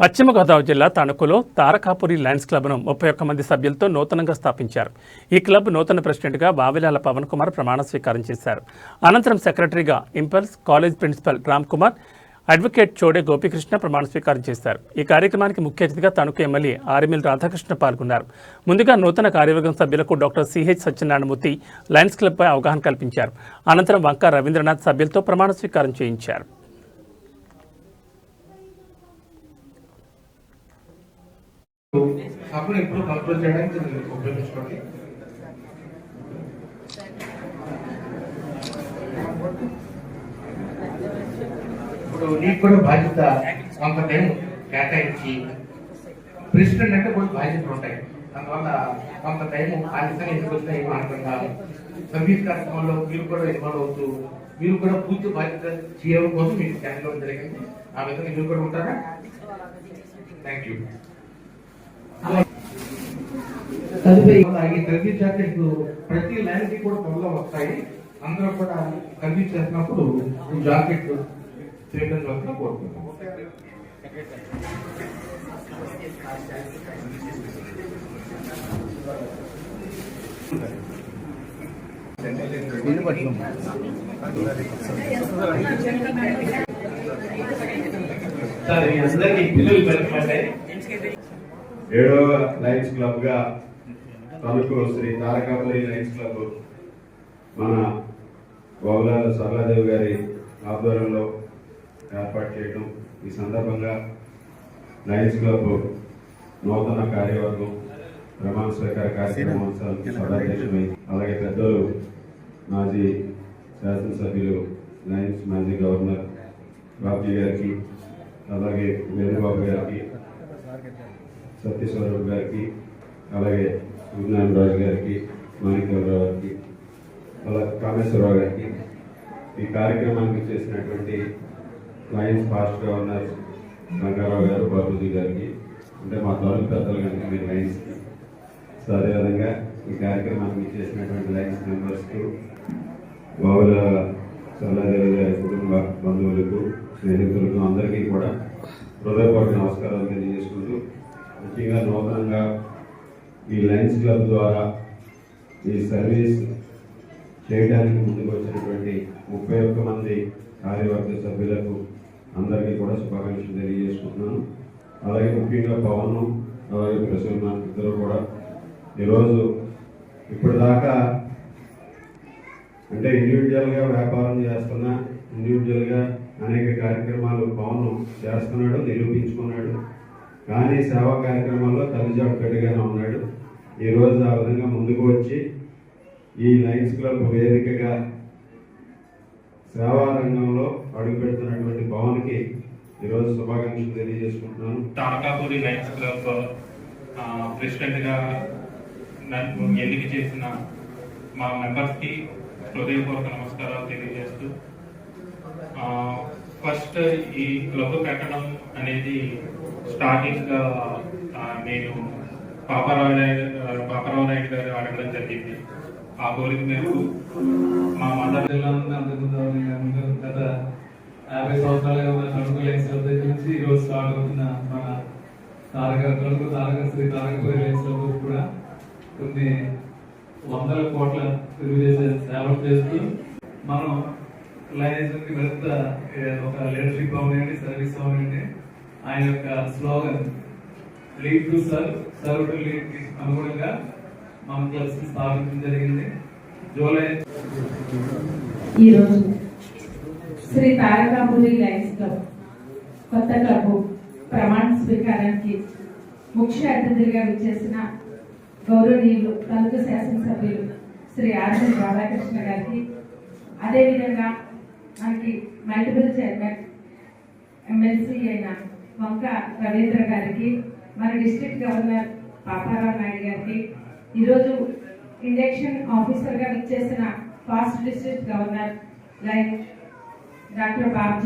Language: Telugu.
పశ్చిమ గోదావరి జిల్లా తణుకులో తారకాపురి లయన్స్ క్లబ్ను ముప్పై ఒక్క మంది సభ్యులతో నూతనంగా స్థాపించారు. ఈ క్లబ్ నూతన ప్రెసిడెంట్గా బావిలాల పవన్ కుమార్ ప్రమాణ స్వీకారం చేశారు. అనంతరం సెక్రటరీగా impulse college principal Ram Kumar advocate Chode Gopikrishna ప్రమాణ స్వీకారం చేశారు. ఈ కార్యక్రమానికి ముఖ్య అతిథిగా తణుకు ఎమ్మెల్యే ఆర్ఎమిల్ రాధాకృష్ణ పాల్గొన్నారు. ముందుగా నూతన కార్యవర్గం సభ్యులకు డాక్టర్ సిహెచ్ సత్యనారాయణమూర్తి లయన్స్ క్లబ్పై అవగాహన కల్పించారు. అనంతరం వంక రవీంద్రనాథ్ సభ్యులతో ప్రమాణ స్వీకారం చేయించారు. అప్పుడు ఎప్పుడు కంట్రోల్ చేయడానికి ఉపయోగించుకోండి. ఇప్పుడు నీకు కూడా బాధ్యత కొంత టైం కేటాయించి ప్రెసిడెంట్ అంటే కొన్ని బాధ్యతలు ఉంటాయి. అందువల్ల కొంత టైం ఆలస్యంగా ఎందుకు వస్తాయి అనకుండా సర్వీస్ కార్యక్రమంలో మీరు కూడా ఇన్వాల్వ్ అవుతూ మీరు కూడా పూర్తి బాధ్యత చేయడం కోసం మీకు జాయిన్ జరిగింది. ఆ విధంగా మీరు కూడా ఉంటారా? థ్యాంక్ యూ ఈ సర్వీస్ జాకెట్ ప్రతి లైన్కి కూడా త్వరలో వస్తాయి. అందరూ కూడా సర్వీస్ చేసినప్పుడు జాకెట్ చేయడం వల్ల కోరుకుంటున్నాం సార్ అందరికీ పిల్లలు పెరగమంటాయి ఏడవ లయన్స్ క్లబ్గా తణుకు శ్రీ తారకాపల్లి లయన్స్ క్లబ్ మన గోగులాల సరళాదేవి గారి ఆధ్వర్యంలో ఏర్పాటు చేయడం ఈ సందర్భంగా లయన్స్ క్లబ్ నూతన కార్యవర్గం ప్రమాణ స్వీకార కార్యక్రమోత్సవానికి అలాగే పెద్దలు మాజీ శాసనసభ్యులు లయన్స్ మాజీ గవర్నర్ బాబ్జీ గారికి అలాగే వేణుబాబు గారికి సత్యస్వరూప్ గారికి అలాగే విజ్ఞాన్ రాజు గారికి మాణిక్యరావు గారికి అలాగే కామేశ్వరరావు గారికి ఈ కార్యక్రమానికి చేసినటువంటి లయన్స్ ఫాస్ట్ గవర్నర్ రంగారావు గారు బాబుజీ గారికి అంటే మా తొలి పెద్దలు కనుక మీరు లయన్స్కి సో అదేవిధంగా ఈ కార్యక్రమానికి చేసినటువంటి లయన్స్ మెంబర్స్కు బాబుల సల్లాదేవి గారి కుటుంబ బంధువులకు స్నేహితులకు అందరికీ కూడా హృదయపూర్వక నమస్కారాలు తెలియజేసుకుంటూ ముఖ్యంగా నూతనంగా ఈ లయన్స్ క్లబ్ ద్వారా ఈ సర్వీస్ చేయడానికి ముందుకు వచ్చినటువంటి ముప్పై ఒక్క మంది కార్యవర్గ సభ్యులకు అందరికీ కూడా శుభాకాంక్షలు తెలియజేసుకుంటున్నాను. అలాగే ముఖ్యంగా పవన్ అలాగే ప్రసన్న ఇద్దరు కూడా. ఈరోజు ఇప్పటిదాకా అంటే ఇండివిజువల్గా వ్యాపారం చేస్తున్న ఇండివిజువల్గా అనేక కార్యక్రమాలు పవన్ చేస్తున్నాడు నిరూపించుకున్నాడు. కానీ సేవా కార్యక్రమాల్లో తల్లిజాడుకడిగానే ఉన్నాడు. ఈరోజు ఆ విధంగా ముందుకు వచ్చి ఈ లయన్స్ క్లబ్ వేదికగా సేవా రంగంలో అడుగుపెడుతున్నటువంటి భవన్కి ఈరోజు శుభాకాంక్షలు తెలియజేసుకుంటున్నాను. తారకాపూరి లయన్స్ క్లబ్ ప్రెసిడెంట్గా నన్ను ఎన్నిక చేసిన మా మెంబర్స్కి హృదయపూర్వక నమస్కారాలు తెలియజేస్తూ ఫస్ట్ ఈ క్లబ్ పెట్టడం అనేది స్టార్టింగ్ uh, uh, నేను పాపారావు నాయుడు uh, పాపారావు నాయుడు గారు అడగడం జరిగింది. ఆ కోరిక మేరకు మా మదర్ జిల్లాలో గత యాభై సంవత్సరాలుగా మన తణుకు లైన్స్ దగ్గర నుంచి ఈ రోజు స్టార్ట్ అవుతున్న మన తారక తణుకు తారక శ్రీ తారకపురి లైన్ క్లబ్ కూడా కొన్ని వందల కోట్ల తెలుగుదేశం సేవలు చేస్తూ మనం లైన్స్ మరింత ఒక లీడర్షిప్ అవనండి సర్వీస్ అవనండి ఆయన యొక్క slogan lead to serve serve to లీడ్కి అనుగుణంగా మన క్లబ్స్ స్థాపించడం జరిగింది. జూలై ఈరోజు శ్రీ తారకాపురి లైన్స్ క్లబ్ కొత్త క్లబ్ ప్రమాణ స్వీకారానికి ముఖ్య అతిథులుగా విచ్చేసిన గౌరవనీయులు తలుగు శాసనసభ్యులు శ్రీ ఆర్ఎన్ రాధాకృష్ణ గారికి అదేవిధంగా మనకి మల్టిపుల్ చైర్మన్ ఎమ్మెల్సీ అయిన వంక రవీంద్ర గారికి మన డిస్ట్రిక్ట్ గవర్నర్ పాపారావు నాయుడు గారికి ఈరోజు ఇంజక్షన్ ఆఫీసర్గా విచ్చేసిన fast district governor like doctor Babji